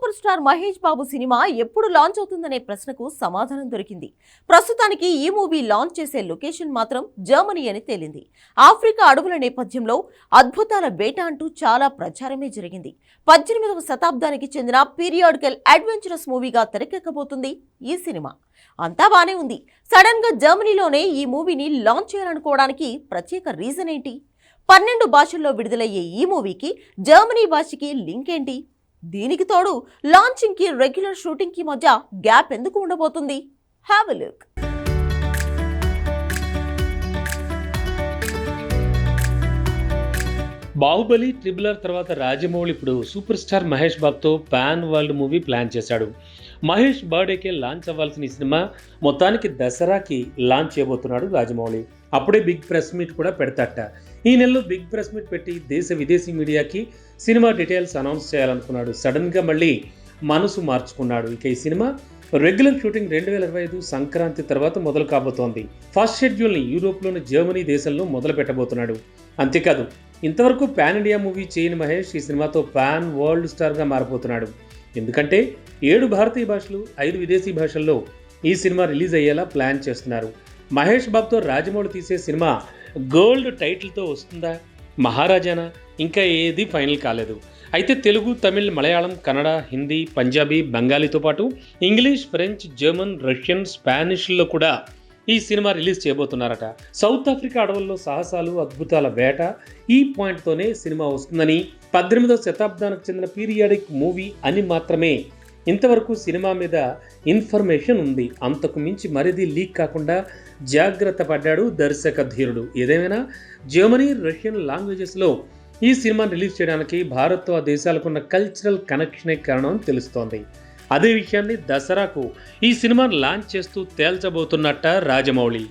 Super star Mahesh Babu cinema ఎప్పుడు launch అవుతుందనే ప్రశ్నకు సమాధానం దొరికింది. ప్రస్తుతానికి ఈ మూవీ లాంచ్ చేసే లొకేషన్ మాత్రం జర్మనీ అని తేలింది. ఆఫ్రికా అడవుల నేపథ్యంలో అద్భుతాల వేట అంటూ చాలా ప్రచారమే జరిగింది. పద్దెనిమిదవ శతాబ్దానికి చెందిన పీరియాడికల్ అడ్వెంచరస్ మూవీగా తెరకెక్కబోతుంది ఈ సినిమా. అంతా బానే ఉంది. సడన్గా జర్మనీలోనే ఈ మూవీని లాంచ్ చేయాలనుకోవడానికి ప్రత్యేక రీజన్ ఏంటి? పన్నెండు భాషల్లో విడుదలయ్యే ఈ మూవీకి జర్మనీ భాషకి లింక్ ఏంటి? దీనికి తోడు లాంచింగ్కి రెగ్యులర్ షూటింగ్కి మధ్య గ్యాప్ ఎందుకు ఉండబోతుంది? హ్యావ్ లుక్ బాహుబలి ట్రిబులర్ తర్వాత రాజమౌళి ఇప్పుడు సూపర్ స్టార్ మహేష్ బాబుతో పాన్ వరల్డ్ మూవీ ప్లాన్ చేశాడు. మహేష్ బర్త్డేకే లాంచ్ అవ్వాల్సిన ఈ సినిమా మొత్తానికి దసరాకి లాంచ్ చేయబోతున్నాడు రాజమౌళి. అప్పుడే బిగ్ ప్రెస్ మీట్ కూడా పెడతాట ఈ నెలలో బిగ్ ప్రెస్ మీట్ పెట్టి దేశ విదేశీ మీడియాకి సినిమా డీటెయిల్స్ అనౌన్స్ చేయాలనుకున్నాడు. సడన్గా మళ్ళీ మనసు మార్చుకున్నాడు. ఇక ఈ సినిమా రెగ్యులర్ షూటింగ్ రెండు వేల ఇరవై ఐదు సంక్రాంతి తర్వాత మొదలు కాబోతోంది. ఫస్ట్ షెడ్యూల్ని యూరోప్లోని జర్మనీ దేశంలో మొదలు పెట్టబోతున్నాడు. అంతేకాదు ఇంతవరకు పాన్ ఇండియా మూవీ చేయని మహేష్ ఈ సినిమాతో పాన్ వరల్డ్ స్టార్గా మారిపోతున్నాడు ఎందుకంటే ఏడు భారతీయ భాషలు ఐదు విదేశీ భాషల్లో ఈ సినిమా రిలీజ్ అయ్యేలా ప్లాన్ చేస్తున్నారు. మహేష్ బాబుతో రాజమౌళి తీసే సినిమా గోల్డ్ టైటిల్తో వస్తుందా? మహారాజానా? ఇంకా ఏది ఫైనల్ కాలేదు. అయితే తెలుగు తమిళ్ మలయాళం కన్నడ హిందీ పంజాబీ బెంగాలీతో పాటు ఇంగ్లీష్ ఫ్రెంచ్ జర్మన్ రష్యన్ స్పానిష్లో కూడా ఈ సినిమా రిలీజ్ చేయబోతున్నారట. సౌత్ ఆఫ్రికా అడవుల్లో సాహసాలు అద్భుతాల వేట ఈ పాయింట్తోనే సినిమా వస్తుందని పద్దెనిమిదవ శతాబ్దానికి చెందిన పీరియాడిక్ మూవీ అని మాత్రమే ఇంతవరకు సినిమా మీద ఇన్ఫర్మేషన్ ఉంది. అంతకు మించి మరిది లీక్ కాకుండా జాగ్రత్త పడ్డాడు దర్శక ధీరుడు. ఏదేమైనా? జర్మనీ రష్యన్ లాంగ్వేజెస్లో ఈ సినిమా రిలీజ్ చేయడానికి భారత్తో ఆ దేశాలకున్న కల్చరల్ కనెక్షనే కారణం తెలుస్తోంది. అదే విషయాన్ని దసరాకు ఈ సినిమాను లాంచ్ చేస్తూ తేల్చబోతున్నట్ట రాజమౌళి.